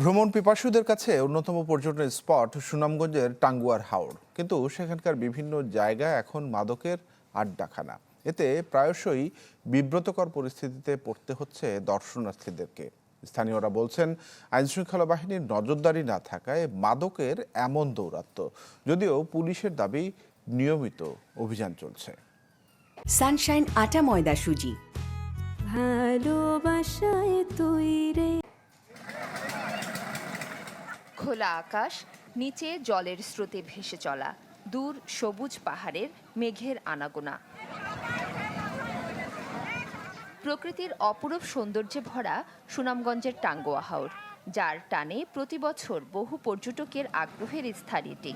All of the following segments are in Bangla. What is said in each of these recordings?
ভ্রমণ পিপাসুদের কাছে অন্যতম পর্যটন স্পট সুনামগঞ্জের টাঙ্গুয়ার হাওড় কিন্তু সেখানকার বিভিন্ন জায়গা এখন মাদকের আড্ডাখানা। এতে প্রায়শই বিব্রতকর পরিস্থিতিতে পড়তে হচ্ছে দর্শনার্থীদেরকে। স্থানীয়রা বলছেন আইনশৃঙ্খলা বাহিনীর নজরদারি না থাকায় মাদকের এমন দৌরাত্ম্য যদিও পুলিশের দাবি নিয়মিত অভিযান চলছে। সানশাইন আটা ময়দা সুজি। ভালোবাসায় তৈরে খোলা আকাশ, নিচে জলের স্রোতে ভেসে চলা, দূর সবুজ পাহাড়ের মেঘের আনাগোনা। প্রকৃতির অপরূপ সৌন্দর্যে ভরা সুনামগঞ্জের টাঙ্গোয়া হাওর, যার টানে প্রতি বছর বহু পর্যটকের আগ্রহের স্থান এটি।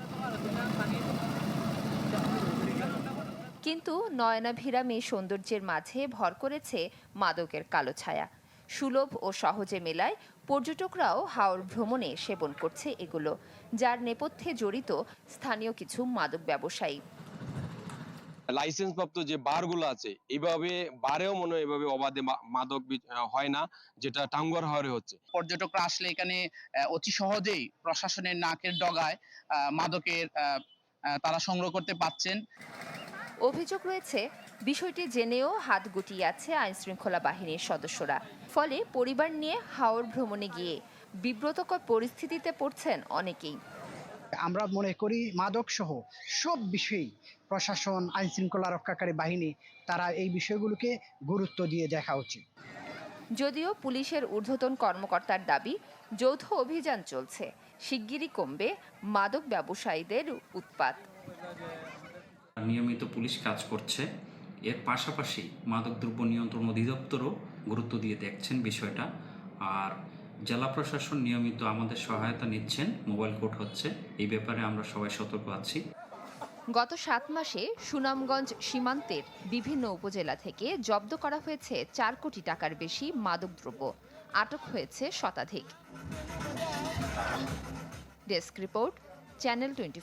কিন্তু নয়নাভিরাম এই সৌন্দর্যের মাঝে ভর করেছে মাদকের কালো ছায়া। সুলভ ও সহজে মেলায় পর্যটকরাও হাওর ভ্রমণে সেবন করছে এগুলো যার নেপথ্যে জড়িত স্থানীয় কিছু মাদক ব্যবসায়ী। লাইসেন্স প্রাপ্ত যে বারগুলো আছে এইভাবে বারেও মনে হয় এভাবে অবাধে মা- মাদক হয় না যেটা টাঙ্গুয়ার হাওরে হচ্ছে। পর্যটকরা আসলে এখানে আহ, অতি সহজেই প্রশাসনের নাকের ডগায় আহ, মাদকের তারা সংগ্রহ করতে পাচ্ছেন অভিযোগ রয়েছে বিষয়টি জেনেও হাত গুটিয়ে আছে আইনশৃঙ্খলা বাহিনীর সদস্যরা। ফলে পরিবার নিয়ে হাওর ভ্রমণে গিয়ে বিব্রতকর পরিস্থিতিতে পড়ছেন অনেকেই। আমরা মনে করি মাদক সহ সব বিষয়েই প্রশাসন আইন শৃঙ্খলা রক্ষাকারী বাহিনী তারা এই বিষয়গুলোকে গুরুত্ব দিয়ে দেখা উচিত। যদিও পুলিশের ঊর্ধ্বতন কর্মকর্তার দাবি যৌথ অভিযান চলছে। শিগগিরই কমবে মাদক ব্যবসায়ীদের উৎপাত। নিয়মিত পুলিশ কাজ করছে। এর পাশাপাশি মাদকদ্রব্য নিয়ন্ত্রণ অধিদপ্তরও গুরুত্ব দিয়ে দেখছেন বিষয়টা। আর জেলা প্রশাসন নিয়মিত আমাদের সহায়তা নিচ্ছেন, মোবাইল কোর্ট হচ্ছে, এই ব্যাপারে আমরা সবাই সতর্ক আছি। গত সাত মাসে সুনামগঞ্জ সীমান্তের বিভিন্ন উপজেলা থেকে জব্দ করা হয়েছে চার কোটি টাকার বেশি মাদকদ্রব্য আটক হয়েছে শতাধিক। Desk report, channel twenty